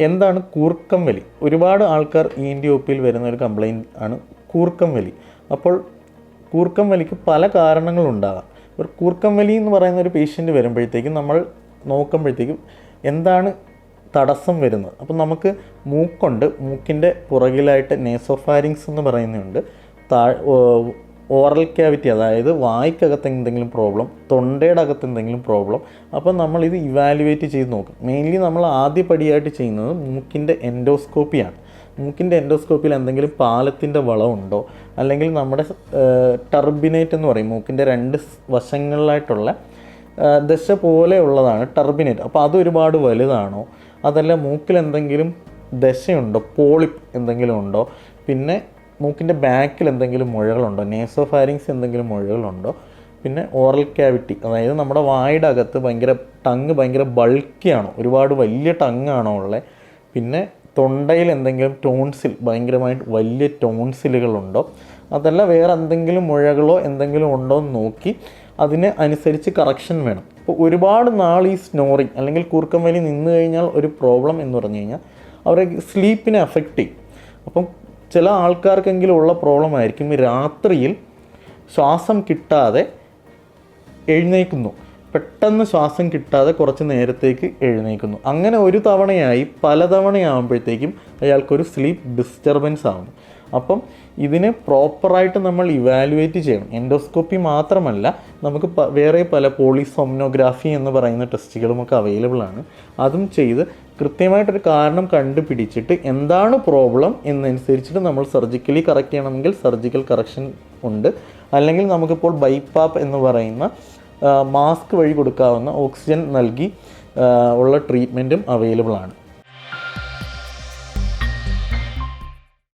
എന്താണ് കൂർക്കം വലി? ഒരുപാട് ആൾക്കാർ ഇ എൻ ഡി ഒ പിയിൽ വരുന്ന ഒരു കംപ്ലൈന്റ് ആണ് കൂർക്കം വലി. അപ്പോൾ കൂർക്കം വലിക്ക് പല കാരണങ്ങളുണ്ടാകാം ഒരു കൂർക്കം വലി എന്ന് പറയുന്ന ഒരു പേഷ്യന്റ് വരുമ്പോഴത്തേക്കും നമ്മൾ നോക്കുമ്പോഴത്തേക്കും എന്താണ് തടസ്സം വരുന്നത്? അപ്പം നമുക്ക് മൂക്കുണ്ട്. മൂക്കിന്റെ പുറകിലായിട്ട് നേസോഫാരിങ്സ് എന്ന് പറയുന്നുണ്ട് താ ഓറൽ ക്യാവിറ്റി അതായത് വായ്ക്കകത്ത് എന്തെങ്കിലും പ്രോബ്ലം തൊണ്ടയുടെ അകത്ത് എന്തെങ്കിലും പ്രോബ്ലം അപ്പോൾ നമ്മൾ ഇത് ഇവാലുവേറ്റ് ചെയ്ത് നോക്കും. മെയിൻലി നമ്മൾ ആദ്യ പടിയായിട്ട് ചെയ്യുന്നത് മൂക്കിന്റെ എൻഡോസ്കോപ്പിയാണ് മൂക്കിന്റെ എൻഡോസ്കോപ്പിയിൽ എന്തെങ്കിലും പാലത്തിന്റെ വളമുണ്ടോ അല്ലെങ്കിൽ നമ്മുടെ ടർബിനേറ്റ് എന്ന് പറയും മൂക്കിന്റെ രണ്ട് വശങ്ങളിലായിട്ടുള്ള ദശ പോലെയുള്ളതാണ് ടർബിനേറ്റ് അപ്പോൾ അത് ഒരുപാട് വലുതാണോ? അതല്ല മൂക്കിൽ എന്തെങ്കിലും ദശയുണ്ടോ? പോളിപ്പ് എന്തെങ്കിലും ഉണ്ടോ? പിന്നെ മൂക്കിന്റെ ബാക്കിൽ എന്തെങ്കിലും മുഴകളുണ്ടോ? നേസോ ഫാരിങ്സ് എന്തെങ്കിലും മുഴകളുണ്ടോ? പിന്നെ ഓറൽ ക്യാവിറ്റി അതായത് നമ്മുടെ വായുടെ അകത്ത് ഭയങ്കര ടങ് ഭയങ്കര ബൾക്കിയാണോ ഒരുപാട് വലിയ ടങ്ങാണോ ഉള്ളത് പിന്നെ തൊണ്ടയിൽ എന്തെങ്കിലും ടോൺസിൽ ഭയങ്കരമായിട്ട് വലിയ ടോൺസിലുകളുണ്ടോ അതല്ല വേറെ എന്തെങ്കിലും മുഴകളോ എന്തെങ്കിലും ഉണ്ടോ എന്ന് നോക്കി അതിന് അനുസരിച്ച് കറക്ഷൻ വേണം. അപ്പോൾ ഒരുപാട് നാൾ ഈ സ്നോറിങ് അല്ലെങ്കിൽ കൂർക്കം വലി നിന്ന് കഴിഞ്ഞാൽ ഒരു പ്രോബ്ലം എന്ന് പറഞ്ഞു കഴിഞ്ഞാൽ അവരെ സ്ലീപ്പിനെ അഫക്റ്റ് ചെയ്യും. അപ്പം ചില ആൾക്കാർക്കെങ്കിലും ഉള്ള പ്രോബ്ലം ആയിരിക്കും. രാത്രിയിൽ ശ്വാസം കിട്ടാതെ എഴുന്നേൽക്കുന്നു പെട്ടെന്ന് ശ്വാസം കിട്ടാതെ കുറച്ച് നേരത്തേക്ക് എഴുന്നേൽക്കുന്നു അങ്ങനെ ഒരു തവണയായി പലതവണയാകുമ്പോഴത്തേക്കും അയാൾക്കൊരു സ്ലീപ്പ് ഡിസ്റ്റർബൻസ് ആവുന്നു. അപ്പം ഇതിനെ പ്രോപ്പറായിട്ട് നമ്മൾ ഇവാലുവേറ്റ് ചെയ്യണം. എൻഡോസ്കോപ്പി മാത്രമല്ല നമുക്ക് വേറെ പല പോളിസോംനോഗ്രാഫി എന്ന് പറയുന്ന ടെസ്റ്റുകളുമൊക്കെ അവൈലബിൾ ആണ്. അതും ചെയ്ത് കൃത്യമായിട്ടൊരു കാരണം കണ്ടുപിടിച്ചിട്ട് എന്താണ് പ്രോബ്ലം എന്നനുസരിച്ചിട്ട് നമ്മൾ സർജിക്കലി കറക്റ്റ് ചെയ്യണമെങ്കിൽ സർജിക്കൽ കറക്ഷൻ ഉണ്ട്. അല്ലെങ്കിൽ നമുക്കിപ്പോൾ ബൈപ്പാപ്പ് എന്ന് പറയുന്ന മാസ്ക് വഴി കൊടുക്കാവുന്ന ഓക്സിജൻ നൽകി ഉള്ള ട്രീറ്റ്മെന്റും അവൈലബിൾ ആണ്.